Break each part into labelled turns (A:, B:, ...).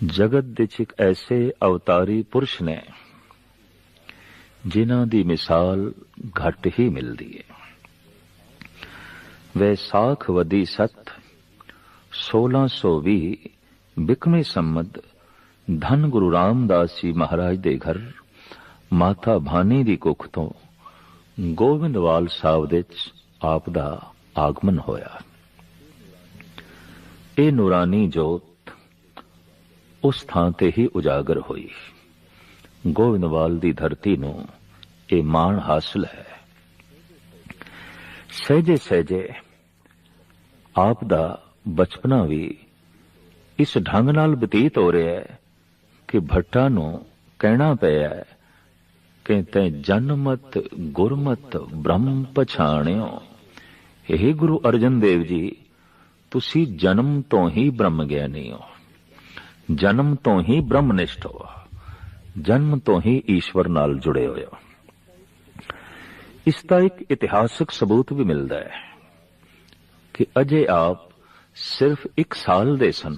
A: ਜਗਤ ਦੇ ਵਿੱਚ ਇੱਕ ਐਸੇ ਅਵਤਾਰੀ ਪੁਰਸ਼ ਨੇ, ਜਿਨ੍ਹਾਂ ਦੀ ਮਿਸਾਲ ਘੱਟ ਹੀ ਮਿਲਦੀ ਹੈ ਵੈਸਾਖ ਵਦੀ ਸਤ 1620 ਬਿਕਮੇ ਸੰਮਤ, ਧੰਨ ਗੁਰੂ ਰਾਮਦਾਸ ਜੀ ਮਹਾਰਾਜ ਦੇ ਘਰ, ਮਾਤਾ ਭਾਨੀ ਦੀ ਕੁੱਖ ਤੋਂ ਗੋਬਿੰਦਵਾਲ ਸਾਹਿਬ ਦੇ ਵਿੱਚ ਆਪ ਦਾ ਆਗਮਨ ਹੋਇਆ। ਇਹ ਨੂਰਾਨੀ ਜੋਤ ਉਸ ਥਾਂ ਤੇ ਹੀ ਉਜਾਗਰ ਹੋਈ। ਗੋਬਿੰਦਵਾਲ ਦੀ ਧਰਤੀ ਨੂੰ ਇਹ ਮਾਣ ਹਾਸਲ ਹੈ। ਸਹਜੇ ਸਹਜੇ ਆਪ ਦਾ ਬਚਪਨਾ ਵੀ ਇਸ ਢੰਗ ਨਾਲ ਬਤੀਤ ਹੋ ਰਿਹਾ ਹੈ ਕਿ ਭੱਟਾ ਨੂੰ ਕਹਿਣਾ ਪਿਆ ਹੈ ਕਿ ਤੈ ਜਨਮਤ, ਗੁਰਮਤ, ਬ੍ਰਹਮ ਪਛਾਣਿਓ। ਇਹ ਗੁਰੂ ਅਰਜਨ ਦੇਵ ਜੀ, ਤੁਸੀਂ ਜਨਮ ਤੋਂ ਹੀ ਬ੍ਰਹਮ ਗਿਆਨੀ ਹੋ ਜਨਮ ਤੋਂ ਹੀ ਬ੍ਰਹਮਨਿਸ਼ਟ ਹੋ। ਜਨਮ ਤੋਂ ਹੀ ਈਸ਼ਵਰ ਨਾਲ ਜੁੜੇ ਹੋਏ ਹੋ। ਇਸ ਦਾ ਇੱਕ ਇਤਿਹਾਸਕ ਸਬੂਤ ਵੀ ਮਿਲਦਾ ਹੈ ਕਿ ਅਜੇ ਆਪ ਸਿਰਫ 1 ਸਾਲ ਦੇ ਸਨ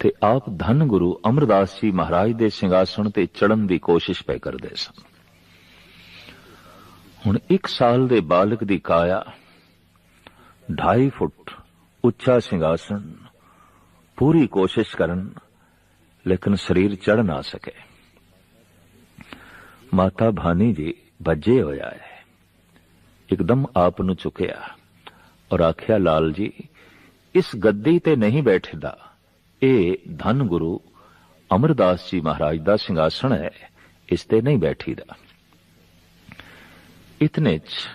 A: ਤੇ ਆਪ ਧੰਨ ਗੁਰੂ ਅਮਰਦਾਸ ਜੀ ਮਹਾਰਾਜ ਦੇ ਸਿੰਘਾਸਣ ਤੇ ਚੜਨ ਦੀ ਕੋਸ਼ਿਸ਼ ਪੈ ਕਰਦੇ ਸਨ। ਹੁਣ 1 ਸਾਲ ਦੇ ਬਾਲਕ ਦੀ ਕਾਇਆ 2.5 ਫੁੱਟ ਉੱਚਾ ਸਿੰਘਾਸਣ ਪੂਰੀ ਕੋਸ਼ਿਸ਼ ਕਰਨ, ਲੇਕਿਨ ਸਰੀਰ ਚੜ ਨਾ ਸਕੇ। ਮਾਤਾ ਭਾਨੀ ਜੀ ਵੱਜੇ ਹੋਇਆ ਹੈ। ਇੱਕਦਮ ਆਪ ਨੂੰ ਚੁੱਕਿਆ ਔਰ ਆਖਿਆ, ਲਾਲ ਜੀ, ਇਸ ਗੱਦੀ ਤੇ ਨਹੀਂ ਬੈਠਦਾ। ਇਹ ਧੰਨ ਗੁਰੂ ਅਮਰਦਾਸ ਜੀ ਮਹਾਰਾਜ ਦਾ ਸਿੰਘਾਸਣ ਹੈ, ਇਸ ਤੇ ਨਹੀਂ ਬੈਠੀਦਾ। ਇਤਨੇ ਚ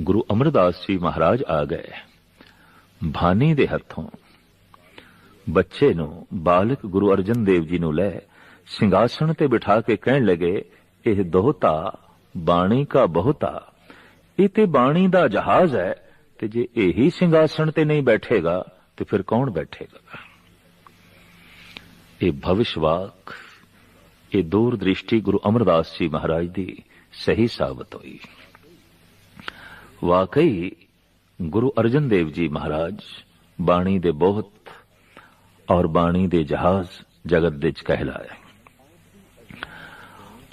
A: ਗੁਰੂ ਅਮਰਦਾਸ ਜੀ ਮਹਾਰਾਜ ਆ ਗਏ। ਭਾਨੀ ਦੇ ਹੱਥੋਂ ਬੱਚੇ ਨੂੰ, ਬਾਲਕ ਗੁਰੂ ਅਰਜਨ ਦੇਵ ਜੀ ਨੂੰ ਲੈ, ਸਿੰਘਾਸਣ ਤੇ ਬਿਠਾ ਕੇ ਕਹਿਣ ਲੱਗੇ, ਇਹ ਦੋਹਤਾ, ਬਾਣੀ ਕਾ ਬਹੁਤਾ। ਇਹ ਤੇ ਬਾਣੀ ਦਾ ਜਹਾਜ਼ ਹੈ, ਤੇ ਜੇ ਇਹੀ ਸਿੰਘਾਸਣ ਤੇ ਨਹੀਂ ਬੈਠੇਗਾ, ਤੇ ਫਿਰ ਕੌਣ ਬੈਠੇਗਾ? ਇਹ ਭਵਿਸ਼ਵਾਕ, ਇਹ ਦੂਰ ਦ੍ਰਿਸ਼ਟੀ ਗੁਰੂ ਅਮਰਦਾਸ ਜੀ ਮਹਾਰਾਜ ਦੀ ਸਹੀ ਸਾਬਤ ਹੋਈ। ਵਾਕਈ, ਗੁਰੂ ਅਰਜਨ ਦੇਵ ਜੀ ਮਹਾਰਾਜ ਬਾਣੀ ਦੇ ਬਹੁਤ ਔਰ ਬਾਣੀ ਦੇ ਜਹਾਜ਼ ਜਗਤ ਦੇ ਚ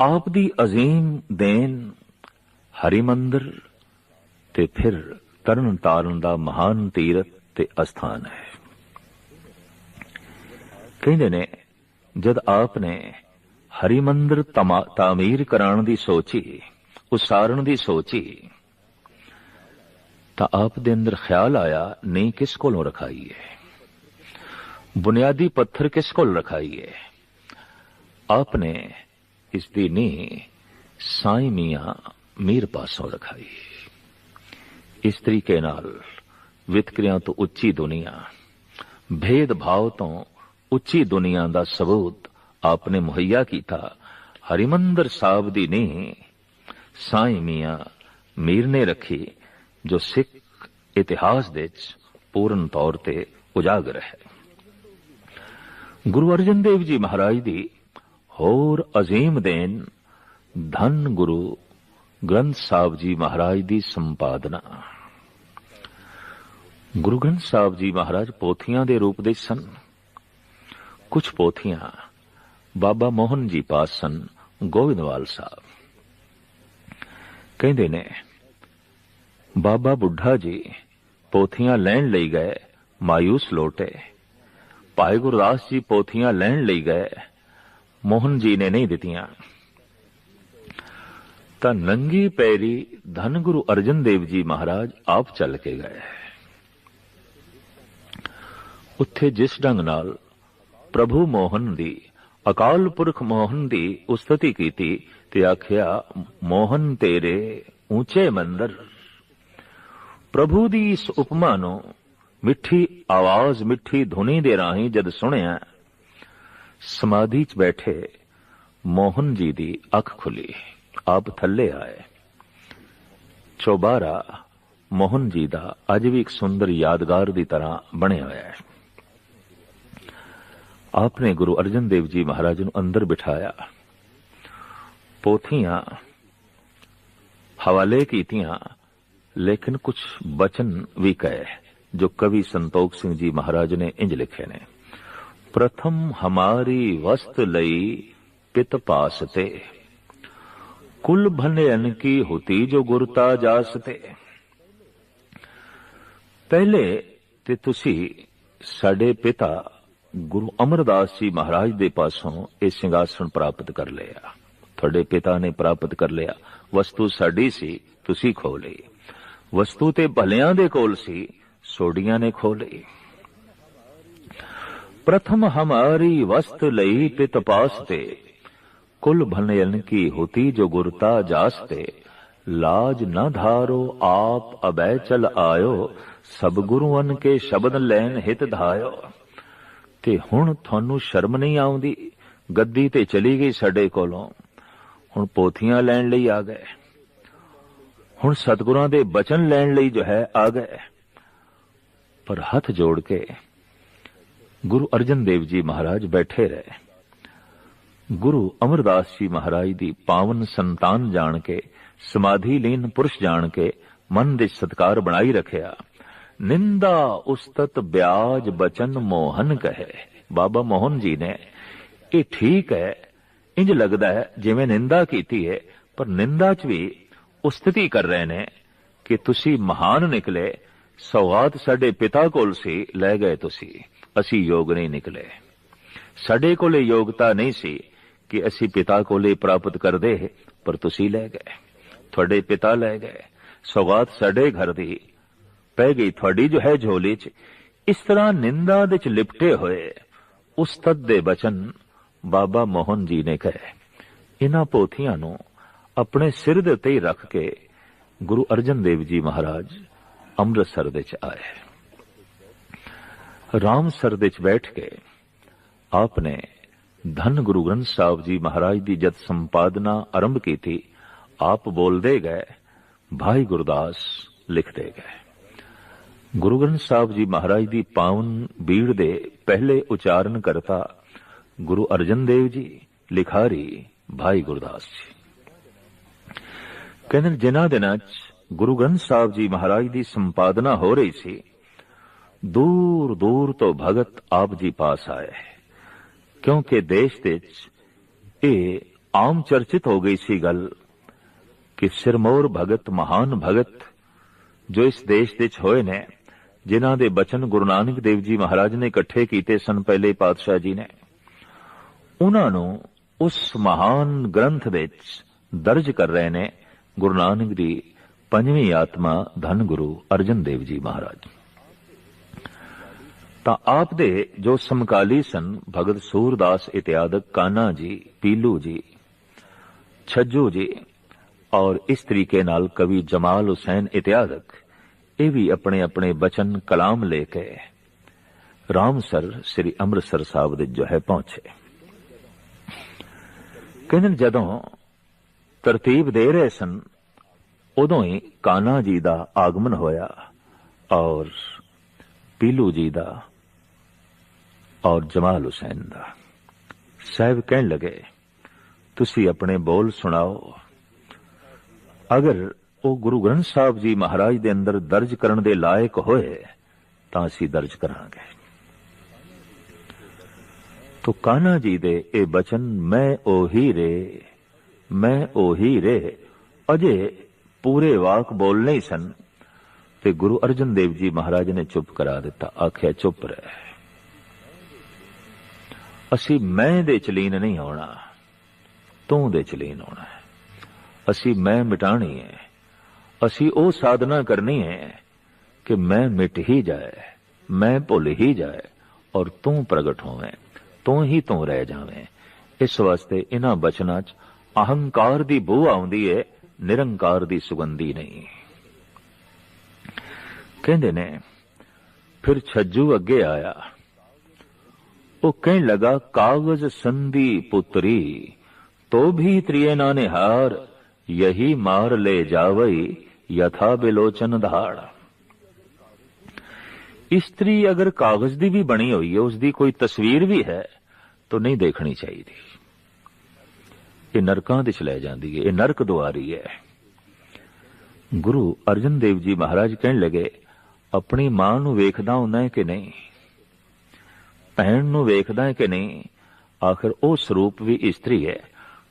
A: ਆਪ ਦੀ ਅਜ਼ੀਮ ਦੇਨ ਹਰੀ ਮੰਦਰ ਤੇ ਫਿਰ ਤਰਨ ਤਾਰਨ ਦਾ ਮਹਾਨ ਤੀਰਥ ਤੇ ਅਸਥਾਨ ਹੈ। ਕਹਿੰਦੇ ਨੇ, ਜਦ ਆਪ ਨੇ ਹਰੀ ਮੰਦਰ ਤਾਮੀਰ ਕਰਾਉਣ ਦੀ ਸੋਚੀ, ਉਸਾਰਨ ਦੀ ਸੋਚੀ, ਤਾਂ ਆਪ ਦੇ ਅੰਦਰ ਖਿਆਲ ਆਇਆ, ਨਹੀਂ ਕਿਸ ਕੋਲੋਂ ਰਖਾਈ ਹੈ? ਬੁਨਿਆਦੀ ਪੱਥਰ ਕਿਸ ਕੋਲ ਰਖਾਈ ਹੈ ਆਪ ਨੇ ਇਸ ਦੀ ਸਾਈ ਮੀਆਂ ਮੀਰ ਪਾਸੋਂ ਰਖਾਈ ਇਸ ਤਰੀਕੇ ਨਾਲ ਵਿਤਕਰਿਆਂ ਤੋਂ ਉੱਚੀ ਦੁਨੀਆ ਭੇਦ ਭਾਵ ਤੋਂ ਉੱਚੀ ਦੁਨੀਆ ਦਾ ਸਬੂਤ ਆਪਨੇ ਮੁਹੱਈਆ ਕੀਤਾ ਹਰਿਮੰਦਰ ਸਾਹਿਬ ਦੀ ਨੀ ਸਾਈ ਮੀਆਂ ਮੀਰ ਨੇ ਰੱਖੀ ਜੋ ਸਿੱਖ ਇਤਿਹਾਸ ਦੇ ਵਿੱਚ ਪੂਰਨ ਤੌਰ ਤੇ ਉਜਾਗਰ ਹੈ ਗੁਰੂ ਅਰਜਨ ਦੇਵ ਜੀ ਮਹਾਰਾਜ ਦੀ ਹੋਰ ਅਜ਼ੀਮ ਦੇਨ ਧੰਨ ਗੁਰੂ ਗ੍ਰੰਥ ਸਾਹਿਬ ਜੀ ਮਹਾਰਾਜ ਦੀ ਸੰਪਾਦਨਾ। ਗੁਰੂ ਗ੍ਰੰਥ ਸਾਹਿਬ ਜੀ ਮਹਾਰਾਜ ਪੋਥੀਆਂ ਦੇ ਰੂਪ ਦੇ ਸਨ। ਕੁਝ ਪੋਥੀਆਂ ਬਾਬਾ ਮੋਹਨ ਜੀ ਪਾਸ ਸਨ ਗੋਬਿੰਦਵਾਲ ਸਾਹਿਬ। ਕਹਿੰਦੇ ਨੇ, ਬਾਬਾ ਬੁੱਢਾ ਜੀ, ਪੋਥੀਆਂ ਲੈਣ ਲਈ ਗਏ ਮਾਇੂਸ ਲੋਟੇ। ਭਾਈ ਗੁਰਦਾਸ ਜੀ ਪੋਥੀਆਂ ਲੈਣ ਲਈ ਗਏ। ਮੋਹਨ ਜੀ ਨੇ ਨਹੀਂ ਦਿੱਤੀਆਂ। ਤਾਂ ਨੰਗੀ ਪੈਰੀ ਧੰਨ ਗੁਰੂ ਅਰਜਨ ਦੇਵ ਜੀ ਮਹਾਰਾਜ ਆਪ ਚੱਲ ਕੇ ਗਏ। ਉੱਥੇ ਜਿਸ ਢੰਗ ਨਾਲ ਪ੍ਰਭੂ ਮੋਹਨ ਦੀ, ਅਕਾਲ ਪੁਰਖ ਮੋਹਨ ਦੀ ਉਸਤਤੀ ਕੀਤੀ ਤੇ ਆਖਿਆ, ਮੋਹਨ ਤੇਰੇ ਉੱਚੇ ਮੰਦਰ, ਪ੍ਰਭੂ ਦੀ ਇਸ ਉਪਮਾ ਨੂੰ ਮਿੱਠੀ ਆਵਾਜ਼, ਮਿੱਠੀ ਧੁਨੀ ਦੇ ਰਾਹੀਂ ਜਦ ਸੁਣਿਆ, ਸਮਾਧੀ 'ਚ ਬੈਠੇ ਮੋਹਨ ਜੀ ਦੀ ਅੱਖ ਖੁੱਲੀ, ਆਪ ਥੱਲੇ ਆਏ। ਚੋਬਾਰਾ ਮੋਹਨ ਜੀ ਦਾ ਅੱਜ ਵੀ ਇੱਕ ਸੁੰਦਰ ਯਾਦਗਾਰ ਦੀ ਤਰ੍ਹਾਂ ਬਣਿਆ ਹੋਇਆ ਹੈ। ਆਪਨੇ ਗੁਰੂ ਅਰਜਨ ਦੇਵ ਜੀ ਮਹਾਰਾਜ ਨੂੰ ਅੰਦਰ ਬਿਠਾਇਆ। ਪੋਥੀਆਂ ਹਵਾਲੇ ਕੀਤੀਆਂ, ਲੇਕਿਨ ਕੁਝ ਬਚਨ ਵੀ ਕਹੇ। ਜੋ ਕਵੀ ਸੰਤੋਖ ਸਿੰਘ ਜੀ ਮਹਾਰਾਜ ਨੇ ਇੰਜ ਲਿਖੇ ਨੇ, ਪ੍ਰਥਮ ਹਮਾਰੀ ਵਸਤ ਲਈ ਪਿਤ ਪਾਸਤੇ, ਕੁਲ ਭਨਯਨ ਕੀ ਹੁਤੀ ਜੋ ਗੁਰਤਾ ਜਾਸਤੇ। ਪਹਿਲੇ ਤੇ ਤੁਸੀਂ ਸਾਡੇ ਪਿਤਾ ਗੁਰੂ ਅਮਰਦਾਸ ਜੀ ਮਹਾਰਾਜ ਦੇ ਪਾਸੋਂ ਇਹ ਸਿੰਘਾਸਣ ਪ੍ਰਾਪਤ ਕਰ ਲਿਆ। ਤੁਹਾਡੇ ਪਿਤਾ ਨੇ ਪ੍ਰਾਪਤ ਕਰ ਲਿਆ। ਵਸਤੂ ਸਾਡੀ ਸੀ, ਤੁਸੀਂ ਖੋ ਲਈ। ਵਸਤੂ ਤੇ ਭਲਿਆਂ ਦੇ ਕੋਲ ਸੀ ਸੋਡੀਆਂ ਨੇ ਖੋ ਲਈ ਪ੍ਰਥਮ ਹਮਾਰੀ ਵਸਤ ਲਈ ਪਿਤ ਪਾਸਤੇ, ਕੁਲ ਭਨਯਨ ਕੀ ਹੋਤੀ ਜੋ ਗੁਰਤਾ ਜਾਸਤੇ, ਲਾਜ ਨਾ ਧਾਰੋ, ਆਪ ਅਬੈ ਚਲ ਆਇਓ ਗੁਰੂਆਂ ਕੇ ਸ਼ਬਦ ਲੈਣ ਹਿਤ ਧਾਇਓ। ਤੇ ਹੁਣ ਤੁਹਾਨੂੰ ਸ਼ਰਮ ਨਹੀਂ ਆਉਂਦੀ, ਗੱਦੀ ਤੇ ਚਲੀ ਗਈ ਸਾਡੇ ਕੋਲੋਂ, ਹੁਣ ਪੋਥੀਆਂ ਲੈਣ ਲਈ ਆ ਗਏ। ਹੁਣ ਸਤਿਗੁਰਾਂ ਦੇ ਬਚਨ ਲੈਣ ਲਈ ਜੋ ਹੈ ਆ ਗਏ। ਪਰ ਹੱਥ ਜੋੜ ਕੇ ਗੁਰੂ ਅਰਜਨ ਦੇਵ ਜੀ ਮਹਾਰਾਜ ਬੈਠੇ ਰਹੇ ਗੁਰੂ ਅਮਰਦਾਸ ਜੀ ਮਹਾਰਾਜ ਦੀ ਪਾਵਨ ਸੰਤਾਨ ਜਾਣ ਕੇ ਸਮਾਧੀ ਲੀਨ ਪੁਰਸ਼ ਜਾਣ ਕੇ ਮਨ ਦੇ ਸਤਕਾਰ ਬਣਾਈ ਰੱਖਿਆ ਨਿੰਦਾ ਉਸਤਤ ਬਿਆਜ ਬਚਨ ਮੋਹਨ ਕਹੇ ਬਾਬਾ ਮੋਹਨ ਜੀ ਨੇ ਇਹ ਠੀਕ ਹੈ ਇੰਜ ਲੱਗਦਾ ਹੈ ਜਿਵੇਂ ਨਿੰਦਾ ਕੀਤੀ ਹੈ ਪਰ ਨਿੰਦਾ 'ਚ ਵੀ ਉਸਤਤੀ ਕਰ ਰਹੇ ਨੇ ਕਿ ਤੁਸੀਂ ਮਹਾਨ ਨਿਕਲੇ ਸੌਗਾਤ ਸਾਡੇ ਪਿਤਾ ਕੋਲ ਸੀ, ਲੈ ਗਏ ਤੁਸੀਂ। ਅਸੀਂ ਯੋਗ ਨਹੀਂ ਨਿਕਲੇ। ਸਾਡੇ ਕੋਲੇ ਯੋਗਤਾ ਨਹੀਂ ਸੀ ਕਿ ਅਸੀਂ ਪਿਤਾ ਕੋਲੇ ਪ੍ਰਾਪਤ ਕਰਦੇ, ਪਰ ਤੁਸੀਂ ਲੈ ਗਏ। ਤੁਹਾਡੇ ਪਿਤਾ ਲੈ ਗਏ। ਸੌਗਾਤ ਸਾਡੇ ਘਰ ਦੀ ਪੈ ਗਈ ਤੁਹਾਡੀ ਜੋ ਹੈ ਝੋਲੀ 'ਚ। ਇਸ ਤਰ੍ਹਾਂ ਨਿੰਦਾ ਦੇ ਚ ਲਿਪਟੇ ਹੋਏ। ਉਸਤਤ ਦੇ ਬਚਨ ਬਾਬਾ ਮੋਹਨ ਜੀ ਨੇ ਕਹੇ। ਇਹਨਾਂ ਪੋਥੀਆਂ ਨੂੰ ਆਪਣੇ ਸਿਰ ਦੇ ਉੱਤੇ ਹੀ ਰੱਖ ਕੇ ਗੁਰੂ ਅਰਜਨ ਦੇਵ ਜੀ ਮਹਾਰਾਜ ਅੰਮ੍ਰਿਤਸਰ ਦੇ ਚ ਆਏ। ਰਾਮਸਰ ਦੇ ਬੈਠ ਕੇ ਆਪ ਨੇ ਧੰਨ ਗੁਰੂ ਗ੍ਰੰਥ ਸਾਹਿਬ ਜੀ ਮਹਾਰਾਜ ਦੀ ਜਦ ਸੰਪਾਦਨਾ ਆਰੰਭ ਕੀਤੀ, ਆਪ ਬੋਲਦੇ ਗਏ, ਭਾਈ ਗੁਰਦਾਸ ਲਿਖਦੇ ਗਏ। ਗੁਰੂ ਗ੍ਰੰਥ ਸਾਹਿਬ ਜੀ ਮਹਾਰਾਜ ਦੀ ਪਾਵਨ ਬੀੜ ਦੇ ਪਹਿਲੇ ਉਚਾਰਨ ਕਰਤਾ ਗੁਰੂ ਅਰਜਨ ਦੇਵ ਜੀ, ਲਿਖਾਰੀ ਭਾਈ ਗੁਰਦਾਸ ਜੀ। ਕਹਿੰਦੇ ਜਿਨ੍ਹਾਂ ਦਿਨਾਂ 'ਚ ਗੁਰੂ ਗ੍ਰੰਥ ਸਾਹਿਬ ਜੀ ਮਹਾਰਾਜ ਦੀ ਸੰਪਾਦਨਾ ਹੋ ਰਹੀ ਸੀ, ਦੂਰ ਦੂਰ ਤੋਂ ਭਗਤ ਆਪ ਜੀ ਪਾਸ ਆਏ, ਕਿਉਂਕਿ ਦੇਸ਼ ਦੇ ਇਹ ਆਮ ਚਰਚਿਤ ਹੋ ਗਈ ਸੀ ਗੱਲ ਕਿ ਸਿਰਮੌਰ ਭਗਤ, ਮਹਾਨ ਭਗਤ ਜੋ ਇਸ ਦੇਸ਼ ਦੇ ਵਿੱਚ ਹੋਏ ਨੇ, ਜਿਨ੍ਹਾਂ ਦੇ ਬਚਨ ਗੁਰੂ ਨਾਨਕ ਦੇਵ ਜੀ ਮਹਾਰਾਜ ਨੇ ਇਕੱਠੇ ਕੀਤੇ ਸਨ ਪਹਿਲੇ ਪਾਤਸ਼ਾਹ ਜੀ ਨੇ, ਉਹਨਾਂ ਨੂੰ ਉਸ ਮਹਾਨ ਗ੍ਰੰਥ ਵਿੱਚ ਦਰਜ ਕਰ ਰਹੇ ਨੇ ਗੁਰੂ ਨਾਨਕ ਦੀ ਪੰਜਵੀਂ ਆਤਮਾ ਧੰਨ ਗੁਰੂ ਅਰਜਨ ਦੇਵ ਜੀ ਮਹਾਰਾਜ। ਤਾਂ ਆਪ ਦੇ ਜੋ ਸਮਕਾਲੀ ਸਨ, ਭਗਤ ਸੂਰਦਾਸ ਇਤਿਆਦਕ ਕਾਨਾ ਜੀ, ਪੀਲੂ ਜੀ, ਛੱਜੂ ਜੀ ਔਰ ਇਸ ਤਰੀਕੇ ਨਾਲ ਕਵੀ ਜਮਾਲ ਹੁਸੈਨ ਇਤਿਆਦਕ, ਇਹ ਵੀ ਆਪਣੇ ਆਪਣੇ ਬਚਨ ਕਲਾਮ ਲੈ ਕੇ ਰਾਮਸਰ ਸ੍ਰੀ ਅੰਮ੍ਰਿਤਸਰ ਸਾਹਿਬ ਦੇ ਜੋ ਹੈ ਪਹੁੰਚੇ। ਕਹਿੰਦੇ ਜਦੋਂ ਤਰਤੀਬ ਦੇ ਰਹੇ ਸਨ ਉਦੋਂ ਹੀ ਕਾਨਾ ਜੀ ਦਾ ਆਗਮਨ ਹੋਇਆ ਔਰ ਪੀਲੂ ਜੀ ਦਾ ਔਰ ਜਮਾਲ ਹੁਸੈਨ ਦਾ। ਸਾਹਿਬ ਕਹਿਣ ਲਗੇ, ਤੁਸੀਂ ਆਪਣੇ ਬੋਲ ਸੁਣਾਓ। ਅਗਰ ਉਹ ਗੁਰੂ ਗ੍ਰੰਥ ਸਾਹਿਬ ਜੀ ਮਹਾਰਾਜ ਦੇ ਅੰਦਰ ਦਰਜ ਕਰਨ ਦੇ ਲਾਇਕ ਹੋਏ, ਤਾਂ ਅਸੀਂ ਦਰਜ ਕਰਾਂਗੇ। ਤੋ ਕਾਨਾ ਜੀ ਦੇ ਇਹ ਬਚਨ, ਮੈਂ ਉਹੀ ਰੇ, ਮੈਂ ਉਹੀ ਰੇ, ਅਜੇ ਪੂਰੇ ਵਾਕ ਬੋਲ ਨਹੀਂ ਸਨ। ਤੇ ਗੁਰੂ ਅਰਜਨ ਦੇਵ ਜੀ ਮਹਾਰਾਜ ਨੇ ਚੁੱਪ ਕਰਾ ਦਿੱਤਾ। ਆਖਿਆ, ਚੁੱਪ ਰਹਿ। ਅਸੀਂ ਮੈਂ ਦੇ ਚਲੀਨ ਨਹੀਂ ਹੋਣਾ ਤੂੰ ਦੇ ਚਲੀਨ ਹੋਣਾ ਹੈ। ਅਸੀਂ ਮੈਂ ਮਿਟਾਣੀ ਹੈ। ਅਸੀਂ ਉਹ ਸਾਧਨਾ ਕਰਨੀ ਹੈ ਕਿ ਮੈਂ ਮਿਟ ਹੀ ਜਾਏ, ਮੈਂ ਭੁੱਲ ਹੀ ਜਾਏ ਔਰ ਤੂੰ ਪ੍ਰਗਟ ਹੋਵੇਂ। ਤੂੰ ਹੀ ਤੂੰ ਰਹਿ ਜਾਵੇਂ। ਇਸ ਵਾਸਤੇ ਇਹਨਾਂ ਬਚਨਾਂ 'ਚ ਅਹੰਕਾਰ ਦੀ ਬੂ ਆਉਂਦੀ ਹੈ ਨਿਰੰਕਾਰ ਦੀ ਸੁਗੰਧੀ ਨਹੀਂ। ਕਹਿੰਦੇ ਨੇ, ਫਿਰ ਛੱਜੂ ਅੱਗੇ ਆਇਆ। ਉਹ ਕਹਿਣ ਲਗਾ, ਕਾਗਜ਼ ਸੰਧੀ ਪੁੱਤਰੀ, ਤੋ ਵੀ ਤ੍ਰਿਏ ਨਾ ਨਿਹਾਰ ਯਹੀ ਮਾਰ ਲੈ ਜਾਵਈ ਯਥਾ ਬਿਲੋਚਨ ਧਾੜ। ਇਸਤਰੀ ਅਗਰ ਕਾਗਜ਼ ਦੀ ਵੀ ਬਣੀ ਹੋਈ ਹੈ ਉਸ ਦੀ ਕੋਈ ਤਸਵੀਰ ਵੀ ਹੈ, ਤਾਂ ਨਹੀਂ ਦੇਖਣੀ ਚਾਹੀਦੀ। ਇਹ ਨਰਕਾਂ ਦੇ ਚ ਲੈ ਜਾਂਦੀ ਹੈ ਇਹ ਨਰਕ ਦੁਆਰੀ ਹੈ ਗੁਰੂ ਅਰਜਨ ਦੇਵ ਜੀ ਮਹਾਰਾਜ ਕਹਿਣ ਲੱਗੇ, ਆਪਣੀ ਮਾਂ ਨੂੰ ਵੇਖਦਾ ਹੁੰਦਾ ਹੈ ਕਿ ਨਹੀਂ? ਭੈਣ ਨੂੰ ਵੇਖਦਾ ਹੈ ਕਿ ਨਹੀਂ? ਆਖਰ ਉਹ ਸਰੂਪ ਵੀ ਇਸਤਰੀ ਹੈ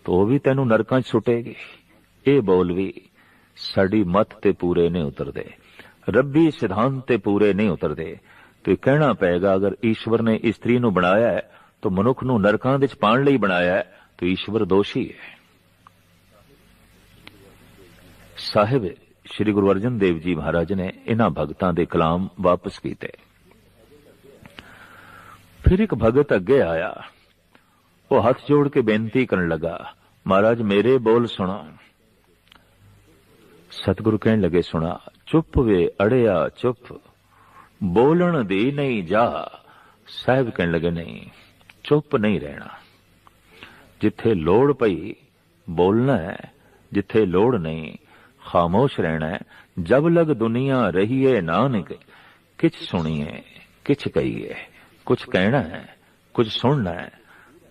A: ਤੋ ਉਹ ਵੀ ਤੈਨੂੰ ਨਰਕਾਂ 'ਚ ਸੁੱਟੇਗੀ। ਇਹ ਬੋਲ ਵੀ, ਸਾਡੀ ਮਤ ਤੇ ਪੂਰੇ ਨਹੀਂ ਉਤਰਦੇ। ਰੱਬੀ ਸਿਧਾਂਤ ਤੇ ਪੂਰੇ ਨਹੀਂ ਉਤਰਦੇ। ਤੇ ਕਹਿਣਾ ਪਏਗਾ, ਅਗਰ ਈਸ਼ਵਰ ਨੇ ਇਸਤਰੀ ਨੂੰ ਬਣਾਇਆ ਹੈ ਤਾਂ ਮਨੁੱਖ ਨੂੰ ਨਰਕਾਂ ਦੇ ਵਿੱਚ ਪਾਣ ਲਈ ਬਣਾਇਆ ਹੈ ਤਾਂ ਈਸ਼ਵਰ ਦੋਸ਼ੀ ਹੈ ਸਾਹਿਬ ਸ੍ਰੀ ਗੁਰੂ ਅਰਜਨ ਦੇਵ ਜੀ ਮਹਾਰਾਜ ਨੇ ਇਹਨਾਂ ਭਗਤਾਂ ਦੇ ਕਲਾਮ ਵਾਪਸ ਕੀਤੇ ਫਿਰ ਇੱਕ ਭਗਤ ਅੱਗੇ ਆਇਆ ਉਹ ਹੱਥ ਜੋੜ ਕੇ ਬੇਨਤੀ ਕਰਨ ਲੱਗਾ ਮਹਾਰਾਜ ਮੇਰੇ ਬੋਲ ਸੁਣੋ ਸਤਿਗੁਰੂ ਕਹਿਣ ਲੱਗੇ ਸੁਣਾ ਚੁੱਪ ਵੇ ਅੜਿਆ ਚੁੱਪ ਬੋਲਣ ਦੀ ਨਹੀਂ ਜਾ ਸਾਹਿਬ ਕਹਿਣ ਲੱਗੇ ਨਹੀਂ ਚੁੱਪ ਨਹੀਂ ਰਹਿਣਾ ਜਿੱਥੇ ਲੋੜ ਪਈ ਬੋਲਣਾ ਹੈ ਜਿੱਥੇ ਲੋੜ ਨਹੀਂ ਖਾਮੋਸ਼ ਰਹਿਣਾ ਹੈ ਜਬ ਲਗ ਦੁਨੀਆ ਰਹੀਏ ਨਾਨਕ ਕਿਛ ਸੁਣੀਏ ਕਿਛ ਕਹੀਏ ਕੁਝ ਕਹਿਣਾ ਹੈ ਕੁਝ ਸੁਣਨਾ ਹੈ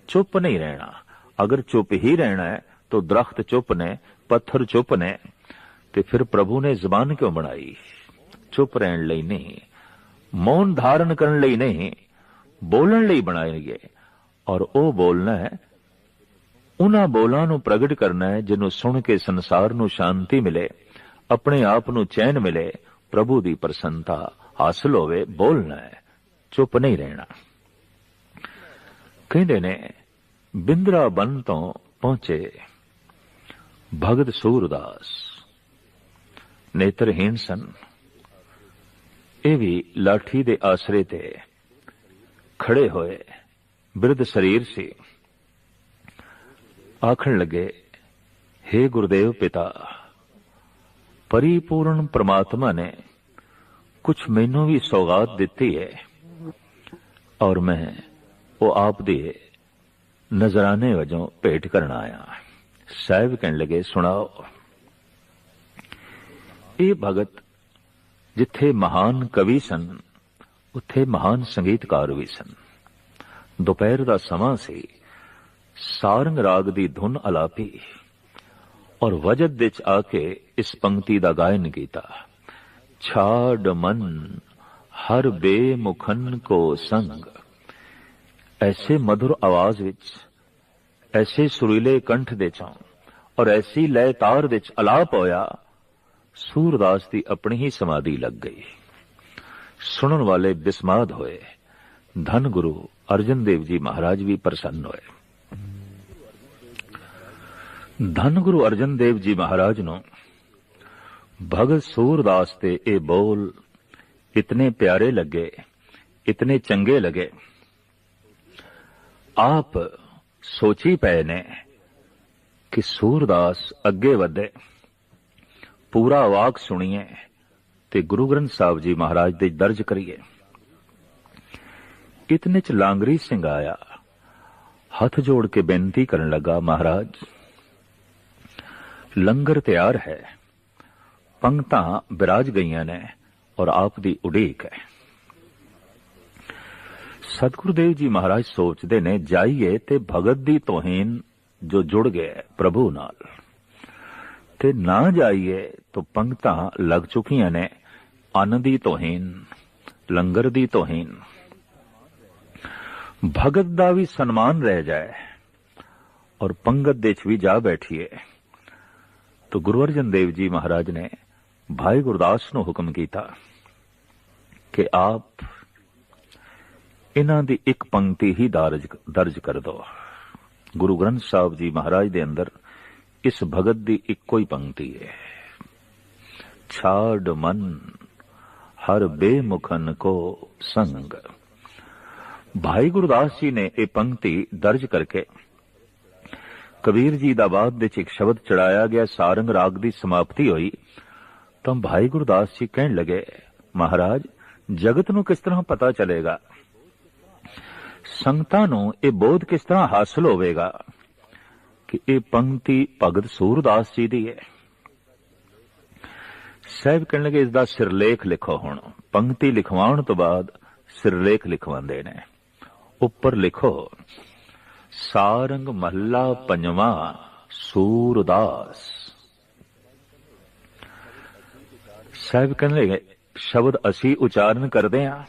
A: ਚੁੱਪ ਨਹੀਂ ਰਹਿਣਾ ਅਗਰ ਚੁੱਪ ਹੀ ਰਹਿਣਾ ਹੈ ਤਾਂ ਦਰਖਤ ਚੁੱਪ ਨੇ ਪੱਥਰ ਚੁੱਪ ਨੇ ਤੇ ਫਿਰ ਪ੍ਰਭੂ ਨੇ ਜ਼ਬਾਨ ਕਿਉਂ ਬਣਾਈ ਚੁੱਪ ਰਹਿਣ ਲਈ ਨਹੀਂ ਮੌਨ ਧਾਰਨ ਕਰਨ ਲਈ ਨਹੀਂ ਬੋਲਣ ਲਈ ਬਣਾਈ ਗਏ ਔਰ ਉਹ ਬੋਲਣਾ ਹੈ ਉਹਨਾਂ ਬੋਲਾਂ ਨੂੰ ਪ੍ਰਗਟ ਕਰਨਾ ਹੈ, ਜਿਹਨੂੰ ਸੁਣ ਕੇ ਸੰਸਾਰ ਨੂੰ ਸ਼ਾਂਤੀ ਮਿਲੇ, ਆਪਣੇ ਆਪ ਨੂੰ ਚੈਨ ਮਿਲੇ, ਪ੍ਰਭੂ ਦੀ ਪ੍ਰਸੰਨਤਾ ਹਾਸਲ ਹੋਵੇ, ਬੋਲਣਾ ਹੈ, ਚੁੱਪ ਨਹੀਂ ਰਹਿਣਾ। ਕਹਿੰਦੇ ਨੇ, ਬਿੰਦਰਾ ਬਨ ਤੋਂ ਪਹੁੰਚੇ, ਭਗਤ ਸੂਰਦਾਸ, ਨੇਤਰਹੀਣ ਸਨ। ਇਹ ਵੀ ਲਾਠੀ ਦੇ ਆਸਰੇ ਤੇ ਖੜੇ ਹੋਏ, ਬਿਰਧ ਸਰੀਰ ਸੀ। ਆਖਣ ਲੱਗੇ हे ਗੁਰਦੇਵ ਪਿਤਾ, ਪਰਿਪੂਰਨ ਪ੍ਰਮਾਤਮਾ ਨੇ ਕੁਝ ਮੈਨੂੰ ਵੀ ਸੌਗਾਤ ਦਿੱਤੀ ਹੈ ਔਰ ਮੈਂ ਉਹ ਆਪ ਦੇ ਨਜ਼ਰਾਨੇ ਵਜੋਂ ਭੇਟ ਕਰਨ ਆਇਆ। ਸਾਹਿਬ ਕਹਿਣ ਲੱਗੇ, ਸੁਣਾਓ, ਇਹ ਭਗਤ ਜਿੱਥੇ ਮਹਾਨ ਕਵੀ ਸਨ, ਉੱਥੇ ਮਹਾਨ ਸੰਗੀਤਕਾਰ ਵੀ ਸਨ। ਦੁਪਹਿਰ ਦਾ ਸਮਾਂ ਸੀ। ਸਾਰੰਗ ਰਾਗ ਦੀ ਧੁਨ ਅਲਾਪੀ ਔਰ ਵਜਦ ਵਿੱਚ ਆ ਕੇ ਇਸ ਪੰਕਤੀ ਦਾ ਗਾਇਨ ਕੀਤਾ। ਛਾੜ ਮਨ, ਹਰ ਬੇਮੁਖਨ ਕੋ ਸੰਗ। ਐਸੇ ਮధుਰ ਆਵਾਜ਼ ਵਿੱਚ, ਐਸੇ ਸੁਰੀਲੇ ਕੰਠ ਦੇ ਚੋਂ ਔਰ ਐਸੀ ਲੈ ਤਾਰ ਵਿੱਚ ਅਲਾਪ ਹੋਇਆ, ਸੂਰਦਾਸ ਦੀ ਆਪਣੀ ਹੀ ਸਮਾਧੀ ਲੱਗ ਗਈ। ਸੁਣਨ ਵਾਲੇ ਬਿਸਮਾਦ ਹੋਏ। ਧੰਨ ਗੁਰੂ ਅਰਜਨ ਦੇਵ ਜੀ ਮਹਾਰਾਜ ਵੀ ਪ੍ਰਸੰਨ ਹੋਏ। ਧੰਨ ਗੁਰੂ ਅਰਜਨ ਦੇਵ ਜੀ ਮਹਾਰਾਜ ਨੂੰ, ਭਗਤ ਸੂਰਦਾਸ ਤੇ ਇਹ ਬੋਲ ਇਤਨੇ ਪਿਆਰੇ ਲੱਗੇ, ਇਤਨੇ ਚੰਗੇ ਲਗੇ। ਆਪ ਸੋਚੀ ਪਏ ਨੇ ਕਿ ਸੂਰਦਾਸ ਅੱਗੇ ਵਧੇ। ਪੂਰਾ ਵਾਕ ਸੁਣੀਏ ਤੇ ਗੁਰੂ ਗ੍ਰੰਥ ਸਾਹਿਬ ਜੀ ਮਹਾਰਾਜ ਦੇ ਦਰਜ ਕਰੀਏ। ਇਤਨੇ ਚ ਲਾਂਗਰੀ ਸਿੰਘ ਆਇਆ, ਹੱਥ ਜੋੜ ਕੇ ਬੇਨਤੀ ਕਰਨ ਲੱਗਾ ਮਹਾਰਾਜ ਲੰਗਰ ਤਿਆਰ ਹੈ। ਪੰਕਤਾਂ ਬਿਰਾਜ ਗਈਆਂ ਨੇ ਔਰ ਆਪ ਦੀ ਉਡੀਕ ਹੈ। ਸਤਿਗੁਰਦੇਵ ਜੀ ਮਹਾਰਾਜ ਸੋਚਦੇ ਨੇ, ਜਾਈਏ ਤੇ ਭਗਤ ਦੀ ਤੋਹੀਨ ਜੋ ਜੁੜ ਗਏ ਪ੍ਰਭੂ ਨਾਲ। ਤੇ ਨਾ ਜਾਈਏ ਤਾਂ ਪੰਕਤਾਂ ਲੱਗ ਚੁੱਕੀਆਂ ਨੇ, ਅੰਨ ਦੀ ਤੋਹੀਨ, ਲੰਗਰ ਦੀ ਤੋਹੀਨ। ਭਗਤ ਦਾ ਵੀ ਸਨਮਾਨ ਰਹਿ ਜਾਏ ਔਰ ਪੰਗਤ ਦੇ ਚ ਵੀ ਜਾ ਬੈਠੀਏ। ਤਾਂ ਗੁਰੂ ਅਰਜਨ ਦੇਵ ਜੀ ਮਹਾਰਾਜ ਨੇ ਭਾਈ ਗੁਰਦਾਸ ਨੂੰ ਹੁਕਮ ਕੀਤਾ ਕਿ ਆਪ ਇਹਨਾਂ ਦੀ ਇੱਕ ਪੰਕਤੀ ਹੀ ਦਰਜ ਕਰ ਦਿਓ ਗੁਰੂ ਗ੍ਰੰਥ ਸਾਹਿਬ ਜੀ ਮਹਾਰਾਜ ਦੇ ਅੰਦਰ ਇਸ ਭਗਤ ਦੀ ਇੱਕੋ ਹੀ ਪੰਕਤੀ ਹੈ ਛਾੜ ਮਨ ਹਰ ਬੇਮੁਖਨ ਕੋ ਸੰਗ ਭਾਈ ਗੁਰਦਾਸ ਜੀ ਨੇ ਇਹ ਪੰਕਤੀ ਦਰਜ ਕਰਕੇ ਕਬੀਰ ਜੀ ਦਾ ਬਾਅਦ ਵਿੱਚ ਇੱਕ ਸ਼ਬਦ ਚੜਾਇਆ ਗਿਆ, ਸਾਰੰਗ ਰਾਗ ਦੀ ਸਮਾਪਤੀ ਹੋਈ। ਤਾਂ ਭਾਈ ਗੁਰਦਾਸ ਜੀ ਕਹਿਣ ਲੱਗੇ, ਮਹਾਰਾਜ, ਜਗਤ ਨੂੰ ਕਿਸ ਤਰ੍ਹਾਂ ਪਤਾ ਚੱਲੇਗਾ? ਸੰਗਤਾਂ ਨੂੰ ਇਹ ਬੋਧ ਕਿਸ ਤਰ੍ਹਾਂ ਹਾਸਲ ਹੋਵੇਗਾ? ਕਿ ਇਹ ਪੰਕਤੀ ਭਗਤ ਸੂਰਦਾਸ ਜੀ ਦੀ ਹੈ। ਸਾਹਿਬ ਕਹਿਣ ਲੱਗੇ ਇਸ ਦਾ ਸਿਰਲੇਖ ਲਿਖੋ ਹੁਣ। ਪੰਕਤੀ ਲਿਖਵਾਉਣ ਤੋਂ ਬਾਅਦ ਸਿਰਲੇਖ ਲਿਖਵਾਉਂਦੇ ਨੇ। ਉੱਪਰ ਲਿਖੋ। ਸਾਰੰਗ ਮਹੱਲਾ ਪੰਜਵਾਂ, ਸੂਰਦਾਸ। ਸਾਹਿਬ ਕਹਿਣ ਲੱਗੇ ਸ਼ਬਦ ਅਸੀਂ ਉਚਾਰਨ ਕਰਦੇ ਹਾਂ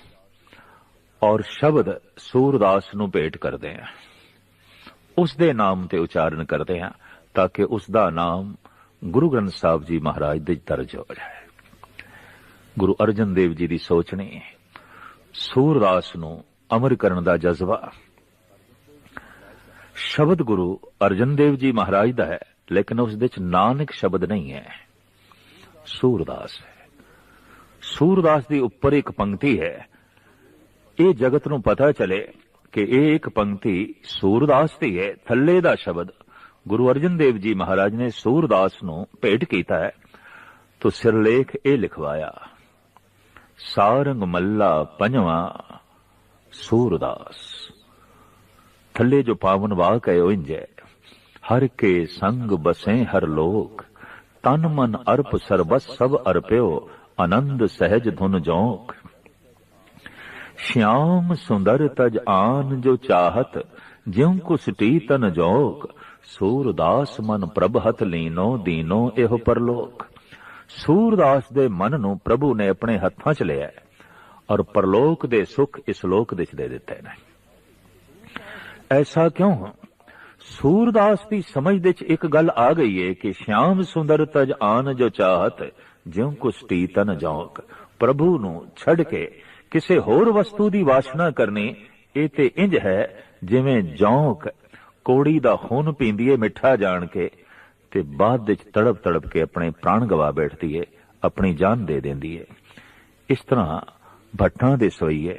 A: ਔਰ ਸ਼ਬਦ ਸੂਰਦਾਸ ਨੂੰ ਭੇਟ ਕਰਦੇ ਹਾਂ ਉਸ ਦੇ ਨਾਮ ਤੇ ਉਚਾਰਨ ਕਰਦੇ ਹਾਂ ਤਾਂ ਕਿ ਉਸ ਦਾ ਨਾਮ ਗੁਰੂ ਗ੍ਰੰਥ ਸਾਹਿਬ ਜੀ ਮਹਾਰਾਜ ਦੇ ਦਰਜ ਹੋ ਜਾਏ। ਗੁਰੂ ਅਰਜਨ ਦੇਵ ਜੀ ਦੀ ਸੋਚਣੀ, ਸੂਰਦਾਸ ਨੂੰ ਅਮਰ ਕਰਨ ਦਾ ਜਜ਼ਬਾ। ਸ਼ਬਦ ਗੁਰੂ ਅਰਜਨ ਦੇਵ ਜੀ ਮਹਾਰਾਜ ਦਾ ਹੈ, ਲੇਕਿਨ ਉਸ ਦੇ ਵਿੱਚ ਨਾਨਕ ਸ਼ਬਦ ਨਹੀਂ ਹੈ। ਸੂਰਦਾਸ ਹੈ। ਸੂਰਦਾਸ ਦੀ ਉੱਪਰ ਇੱਕ ਪੰਕਤੀ ਹੈ। ਇਹ ਜਗਤ ਨੂੰ ਪਤਾ ਚਲੇ ਕਿ ਇਹ ਇੱਕ ਪੰਕਤੀ ਸੂਰਦਾਸ ਦੀ ਹੈ, ਥੱਲੇ ਦਾ ਸ਼ਬਦ। ਗੁਰੂ ਅਰਜਨ ਦੇਵ ਜੀ ਮਹਾਰਾਜ ਨੇ ਸੂਰਦਾਸ ਨੂੰ ਭੇਟ ਕੀਤਾ ਹੈ। ਤੋ ਸਿਰਲੇਖ ਇਹ ਲਿਖਵਾਇਆ, ਸਾਰੰਗ ਮੱਲਾ ਪੰਜਵਾ ਸੂਰਦਾਸ। ਥੱਲੇ ਜੋ ਪਾਵਨ ਵਾਕ ਹੈ ਉਹ ਇੰਜ ਹੈ ਹਰ ਕੇ ਸੰਗ ਬਸੇ ਹਰ ਲੋਕ ਤਨ ਮਨ ਅਰਪ ਸਰਬਸ ਸਭ ਅਰਪਿਓ ਆਨੰਦ ਸਹਿਜ ਧੁਨ ਜੋਕ श्याम सुंदर तज आन जो चाहत ज्यों कुसटी तन जोक ਸੂਰਦਾਸ ਮਨ ਪ੍ਰਭ ਹੱਥ ਲੀਨੋ ਦੀਨੋ ਇਹੋ ਪਰਲੋਕ ਸੂਰਦਾਸ ਦੇ ਮਨ ਨੂੰ ਪ੍ਰਭੂ ਨੇ ਆਪਣੇ ਹੱਥਾਂ 'ਚ ਲਿਆ ਹੈ ਔਰ ਪਰਲੋਕ ਦੇ ਸੁੱਖ ਇਸ ਲੋਕ ਦੇ ਵਿੱਚ ਦੇ ਦਿੱਤੇ ਨੇ ਐਸਾ ਕਿਉਂ ਸੂਰਦਾਸ ਦੀ ਸਮਝ ਦੇ 'ਚ ਇੱਕ ਗੱਲ ਆ ਗਈ ਏ ਕਿ ਸ਼ਾਮ ਸੁੰਦਰ ਤਜ ਆਨ ਜੋ ਚਾਹਤ, ਜਿਉ ਕੁਸਤੀ ਤਨ ਜੋਕ। ਪ੍ਰਭੂ ਨੂੰ ਛੱਡ ਕੇ ਕਿਸੇ ਹੋਰ ਵਸਤੂ ਦੀ ਵਾਸ਼ਨਾ ਕਰਨੀ, ਇਹ ਤੇ ਇੰਜ ਹੈ ਜਿਵੇਂ ਜੌਂਕ ਕੋੜੀ ਦਾ ਖੂਨ ਪੀਂਦੀ ਏ ਮਿੱਠਾ ਜਾਣ ਕੇ ਤੇ ਬਾਅਦ ਵਿੱਚ ਤੜਪ ਤੜਪ ਕੇ ਆਪਣੇ ਪ੍ਰਾਣ ਗਵਾ ਬੈਠਦੀ ਏ, ਆਪਣੀ ਜਾਨ ਦੇ ਦਿੰਦੀ ਏ। ਇਸ ਤਰ੍ਹਾਂ ਭੱਟਾਂ ਦੇ ਸਵਈਏ,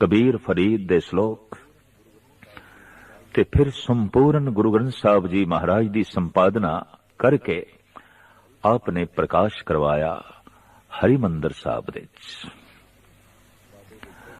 A: ਕਬੀਰ ਫਰੀਦ ਦੇ ਸ਼ਲੋਕ ਤੇ ਫਿਰ ਸੰਪੂਰਨ ਗੁਰੂ ਗ੍ਰੰਥ ਸਾਹਿਬ ਜੀ ਮਹਾਰਾਜ ਦੀ ਸੰਪਾਦਨਾ ਕਰਕੇ ਆਪ ਨੇ ਪ੍ਰਕਾਸ਼ ਕਰਵਾਇਆ ਹਰਿਮੰਦਰ ਸਾਹਿਬ ਦੇ ਵਿੱਚ।